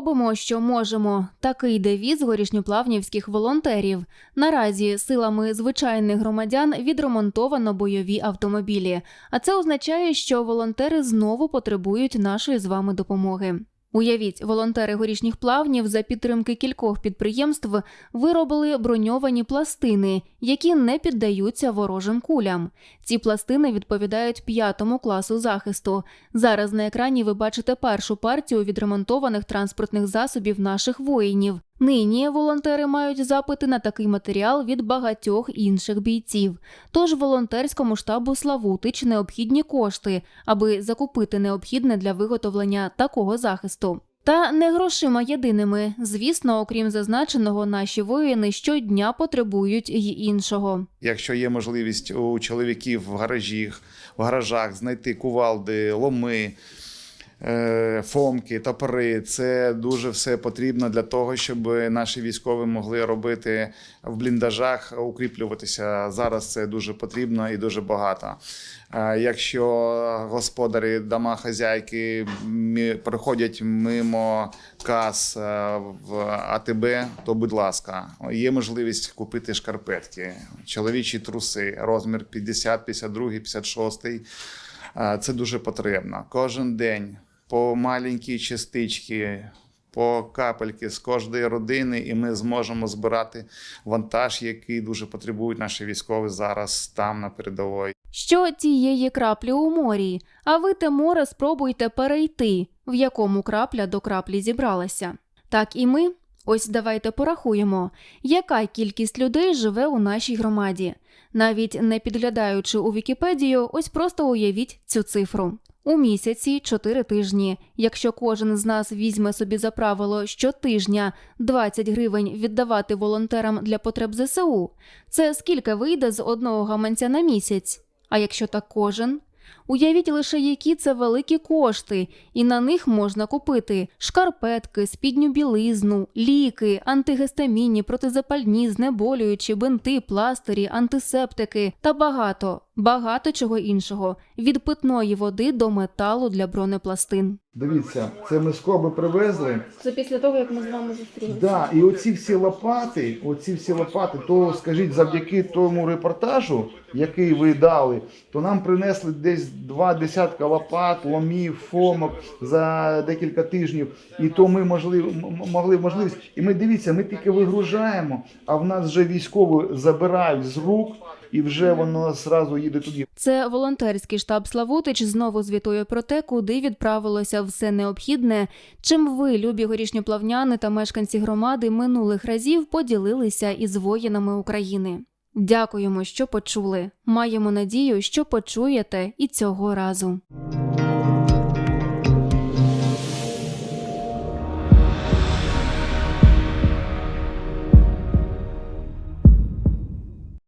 Робимо, що можемо. Такий девіз горішньоплавнівських волонтерів. Наразі силами звичайних громадян відремонтовано бойові автомобілі. А це означає, що волонтери знову потребують нашої з вами допомоги. Уявіть, волонтери горішніх плавнів за підтримки кількох підприємств виробили броньовані пластини, які не піддаються ворожим кулям. Ці пластини відповідають п'ятому класу захисту. Зараз на екрані ви бачите першу партію відремонтованих транспортних засобів наших воїнів. Нині волонтери мають запити на такий матеріал від багатьох інших бійців. Тож волонтерському штабу Славутич необхідні кошти, аби закупити необхідне для виготовлення такого захисту. Та не грошима єдиними. Звісно, окрім зазначеного, наші воїни щодня потребують й іншого. Якщо є можливість у чоловіків в гаражі, в гаражах знайти кувалди, ломи, фомки, топори, це дуже все потрібно для того, щоб наші військові могли робити в бліндажах, укріплюватися. Зараз це дуже потрібно і дуже багато. Е, Якщо господарі, дома хазяйки проходять мимо кас е, в АТБ, то будь ласка, є можливість купити шкарпетки, чоловічі труси, розмір 50, 52, 56. Е, Це дуже потрібно. Кожен день по маленькій частичці, по капельки з кожної родини, і ми зможемо збирати вантаж, який дуже потребують наші військові зараз там на передовій. Що тієї краплі у морі, а ви те море спробуйте перейти, в якому крапля до краплі зібралася. Так і ми. Ось давайте порахуємо, яка кількість людей живе у нашій громаді. Навіть не підглядаючи у Вікіпедію, ось просто уявіть цю цифру. У місяці 4 тижні. Якщо кожен з нас візьме собі за правило щотижня 20 гривень віддавати волонтерам для потреб ЗСУ, це скільки вийде з одного гаманця на місяць? А якщо так кожен? Уявіть лише, які це великі кошти, і на них можна купити шкарпетки, спідню білизну, ліки, антигестамінні, протизапальні, знеболюючі, бинти, пластирі, антисептики та багато, багато чого іншого від питної води до металу для бронепластин. Дивіться, це ми скоби привезли. Це після того, як ми з вами зустрілися. Да, і оці всі лопати, оці всі лопати, то скажіть, завдяки тому репортажу, який ви дали, то нам принесли десь два десятка лопат, ломів, фомок за декілька тижнів. І то ми можливо могли можливість. І ми дивіться, ми тільки вигружаємо, а в нас вже військові забирають з рук, і вже воно зразу їде туди. Це волонтерський штаб Славутич знову звітує про те, куди відправилося все необхідне, чим ви, любі горішньоплавняни та мешканці громади минулих разів поділилися із воїнами України. Дякуємо, що почули. Маємо надію, що почуєте і цього разу.